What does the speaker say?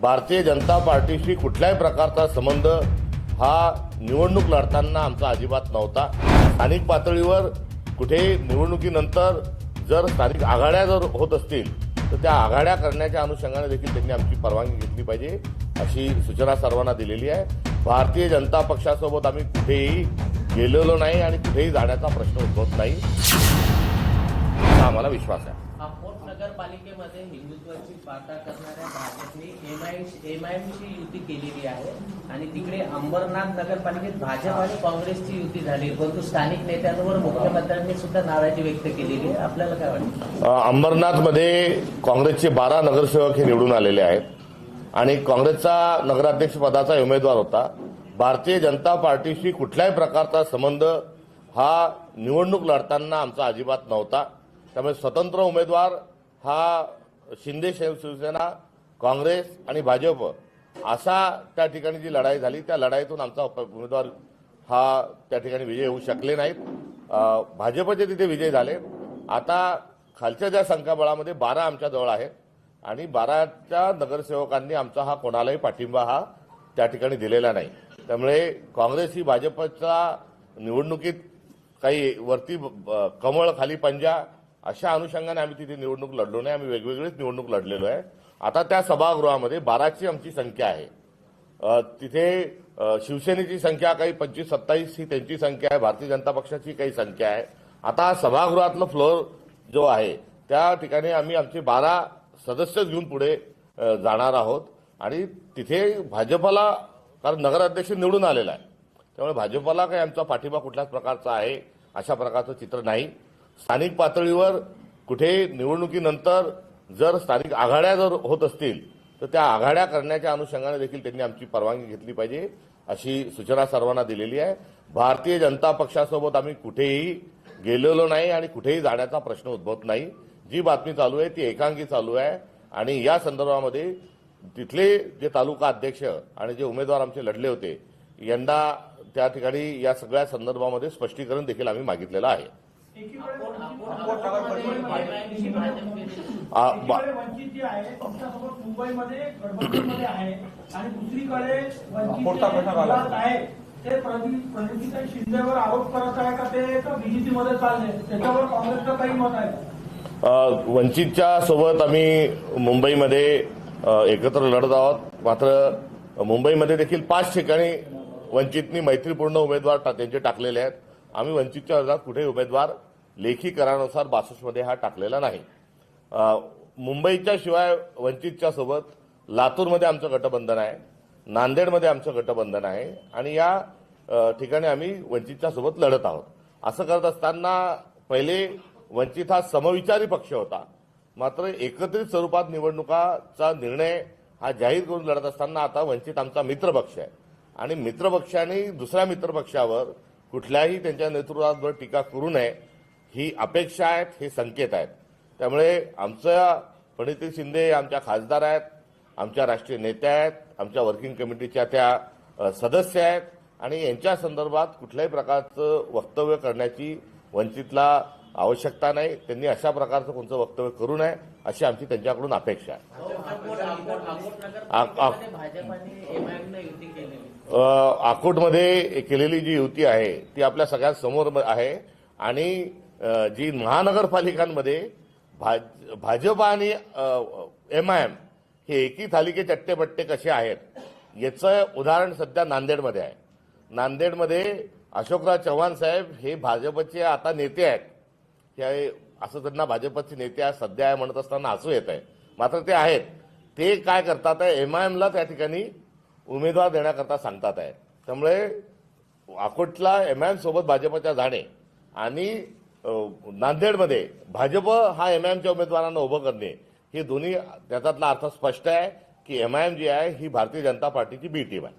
भारतीय जनता पार्टीशी कुठल्याही प्रकारचा संबंध हा निवडणूक लढताना आमचा अजिबात नव्हता. स्थानिक पातळीवर कुठे निवडणुकीनंतर जर स्थानिक आघाड्या जर होत असतील तर त्या आघाड्या करण्याच्या अनुषंगाने देखील त्यांनी आमची परवानगी घेतली पाहिजे अशी सूचना सर्वांना दिलेली आहे. भारतीय जनता पक्षासोबत आम्ही कुठेही गेलेलो नाही आणि कुठेही जाण्याचा प्रश्न उद्भवत नाही. आम्हाला विश्वास आहे. अकोट नगरपालिकेमध्ये हिंदुत्वाची करणाऱ्या भाजपने एमआय एमआयएमची युती केलेली आहे आणि तिकडे अंबरनाथ नगरपालिकेत भाजप आणि काँग्रेसची युती झाली. परंतु स्थानिक नेत्यांवर मुख्यमंत्र्यांनी सुद्धा नाराजी व्यक्त केलेली आहे. आपल्याला काय वाटतं? अंबरनाथमध्ये काँग्रेसचे बारा नगरसेवक हे निवडून आलेले आहेत आणि काँग्रेसचा नगराध्यक्ष पदाचा उमेदवार होता. भारतीय जनता पार्टीशी कुठल्याही प्रकारचा संबंध हा निवडणूक लढताना आमचा अजिबात नव्हता. त्यामुळे स्वतंत्र उमेदवार हा शिंदे शिवसेना काँग्रेस आणि भाजप असा त्या ठिकाणी जी लढाई झाली त्या लढाईतून आमचा उमेदवार हा त्या ठिकाणी विजय होऊ शकले नाहीत. भाजपचे तिथे विजय झाले. आता खालच्या ज्या संख्याबळामध्ये बारा आमच्या जवळ आहेत आणि बाराच्या नगरसेवकांनी आमचा हा कोणालाही पाठिंबा हा त्या ठिकाणी दिलेला नाही. त्यामुळे काँग्रेस ही भाजपच्या निवडणुकीत काही वरती कमळ खाली पंजा अशा अनुषंगाने आम्ही तिथे निवडणूक लढलो नाही. आम्ही वेगवेगळीच निवडणूक लढलेलो आहे. आता त्या सभागृहामध्ये बाराची आमची संख्या आहे. तिथे शिवसेनेची संख्या काही पंचवीस सत्तावीस ही त्यांची संख्या आहे. भारतीय जनता पक्षाची काही संख्या आहे. आता सभागृहातलं फ्लोअर जो आहे त्या ठिकाणी आम्ही आमचे बारा सदस्य घेऊन पुढे जाणार आहोत. आणि तिथे भाजपला कारण नगराध्यक्ष निवडून आलेला आहे. त्यामुळे भाजपला काही आमचा पाठिंबा कुठल्याच प्रकारचा आहे अशा प्रकारचं चित्र नाही. स्थानिक पातळीवर कुठे निवडणुकीनंतर जर स्थानिक आघाड्या जर होत असतील तर त्या आघाड्या करण्याच्या अनुषंगाने देखील त्यांनी आमची परवानगी घेतली पाहिजे अशी सूचना सर्वांना दिलेली आहे. भारतीय जनता पक्षासोबत आम्ही कुठेही गेलेलो नाही आणि कुठेही जाण्याचा प्रश्न उद्भवत नाही. जी बातमी चालू आहे ती एकांगी चालू आहे. आणि या संदर्भामध्ये तिथले जे तालुका अध्यक्ष आणि जे उमेदवार आमचे लढले होते यंदा त्या ठिकाणी या सगळ्या संदर्भामध्ये स्पष्टीकरण देखील आम्ही मागितलेलं आहे. एमआयएमची भाजप केलेली आ- बा- एकीकडे वंचित जी आहे तुमच्यासोबत मुंबईमध्ये गडबडमध्ये आहे आणि दुसरीकडे वंचित जे विभाग आहे ते प्रदीप प्रदीपताई शिंदेवर आरोप करत आहे का ते बीजेपी मध्ये चालले त्याच्यावर काँग्रेसचं काही मत आहे अ, वंचितच्या सोबत आम्ही मुंबईमध्ये एकत्र लढत आहोत. मात्र मुंबईमध्ये देखील पाच ठिकाणी वंचितनी मैत्रीपूर्ण उमेदवार त्यांचे टाकलेले आहेत. आम्ही वंचितच्या अर्जात कुठे उमेदवार लेखी करारानुसार बासष्टमध्ये हा टाकलेला नाही. मुंबईच्या शिवाय वंचितच्या सोबत लातूरमध्ये आमचं गटबंधन आहे नांदेडमध्ये आमचं गटबंधन आहे आणि या ठिकाणी आम्ही वंचितच्या सोबत लढत आहोत. असं करत असताना पहिले वंचित हा समविचारी पक्ष होता. मात्र एकत्रित स्वरूपात निवडणुकाचा निर्णय हा जाहीर करून लढत असताना आता वंचित आमचा मित्रपक्ष आहे. आणि मित्रपक्षाने दुसऱ्या मित्रपक्षावर कुठल्याही त्यांच्या नेतृत्वावर टीका करू नये ही अपेक्षा आहेत हे संकेत आहेत. त्यामुळे आमचं प्रणिती शिंदे आमच्या खासदार आहेत आमच्या राष्ट्रीय नेत्या आहेत आमच्या वर्किंग कमिटीच्या त्या सदस्य आहेत आणि यांच्या संदर्भात कुठल्याही प्रकारचं वक्तव्य करण्याची वंचितला आवश्यकता नाही. त्यांनी अशा प्रकारचं कोणतं वक्तव्य करू नये अशी आमची त्यांच्याकडून अपेक्षा आहे. आकोटमध्ये केलेली अकोटमध्ये केलेली जी युती आहे ती आपल्या सगळ्यात समोर आहे आणि जी महानगरपालिकांमध्ये भाज- भाजप आणि एम आय एम हे एकी थालिके चट्टेपट्टे कसे आहेत याचं उदाहरण सध्या नांदेडमध्ये आहे. नांदेडमध्ये अशोकराव चव्हाण साहेब हे भाजपचे आता नेते आहेत. हे असं त्यांना भाजपचे नेते आज सध्या आहे म्हणत असताना हसू येत आहे. मात्र ते आहेत. ते काय करतात आहे एम आय एमला त्या ठिकाणी उमेदवार देण्याकरता सांगतात आहे. त्यामुळे अकोटला एम आय एमसोबत भाजपच्या जाणे आणि नांदेडमध्ये भाजप हा एम आय एमच्या उमेदवारांना उभं करणे हे दोन्ही त्याच्यातला अर्थ स्पष्ट आहे की एम आय एम जी आहे ही भारतीय जनता पार्टीची बी टीम आहे.